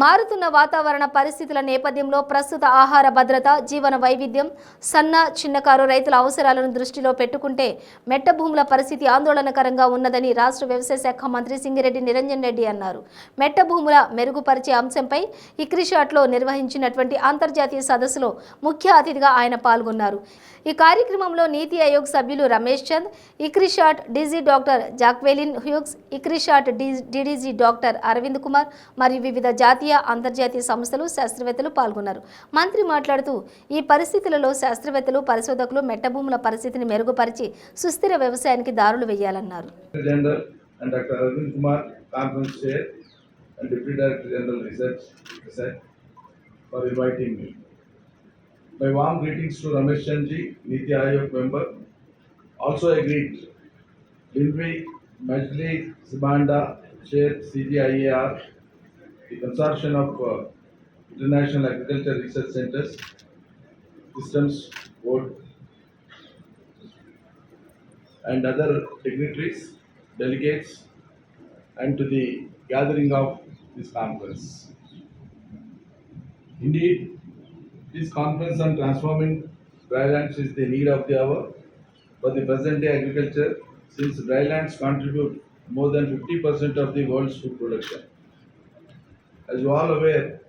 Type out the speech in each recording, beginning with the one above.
మారుతున్న వాతావరణ పరిస్థితుల నేపథ్యంలో ప్రస్తుత ఆహార భద్రత జీవన వైవిధ్యం సన్న చిన్నకారు రైతుల అవసరాలను దృష్టిలో పెట్టుకుంటే మెట్ట భూముల పరిస్థితి ఆందోళనకరంగా ఉన్నదని రాష్ట్ర వ్యవసాయ శాఖ మంత్రి సింగిరెడ్డి నిరంజన్ రెడ్డి అన్నారు. మెట్ట భూముల మెరుగుపరిచే అంశంపై ఇక్రిషాట్లో నిర్వహించినటువంటి అంతర్జాతీయ సదస్సులో ముఖ్య అతిథిగా ఆయన పాల్గొన్నారు. ఈ కార్యక్రమంలో నీతి ఆయోగ్ సభ్యులు Ramesh Chand ICRISAT DG doctor Jacqueline Hughes ICRISAT DDG doctor Arvind Kumar మరియు వివిధ జాతీయ బాహ్య అంతర్జాతీయ సంస్థలు శాస్త్రవేత్తలు పాల్గొన్నారు. మంత్రి మాట్లాడుతూ ఈ పరిస్థితులలో శాస్త్రవేత్తలు పరిశోధకులు మెట్టభూముల పరిస్థితిని మెరుగుపరిచి సుస్థిర వ్యవసాయానికి దారులు వేయాలన్నారు. The consortium of uh, International Agriculture Research Centers, Systems Board, and other dignitaries, delegates, and to the gathering of this conference. Indeed, this conference on transforming drylands is the need of the hour for the present day agriculture since drylands contribute more than 50% of the world's food production. As you all aware,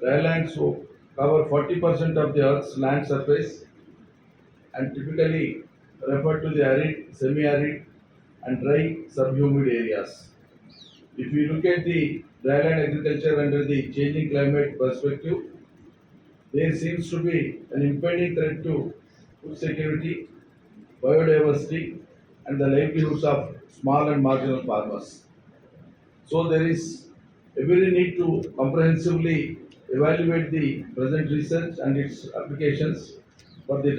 drylands cover 40% of the earth's land surface and typically refer to the arid, semi-arid and dry subhumid areas. If you look at the dryland agriculture under the changing climate perspective, there seems to be an impending threat to food security, biodiversity and the livelihoods of small and marginal farmers. So there is every need to comprehensively evaluate the present research and its applications for the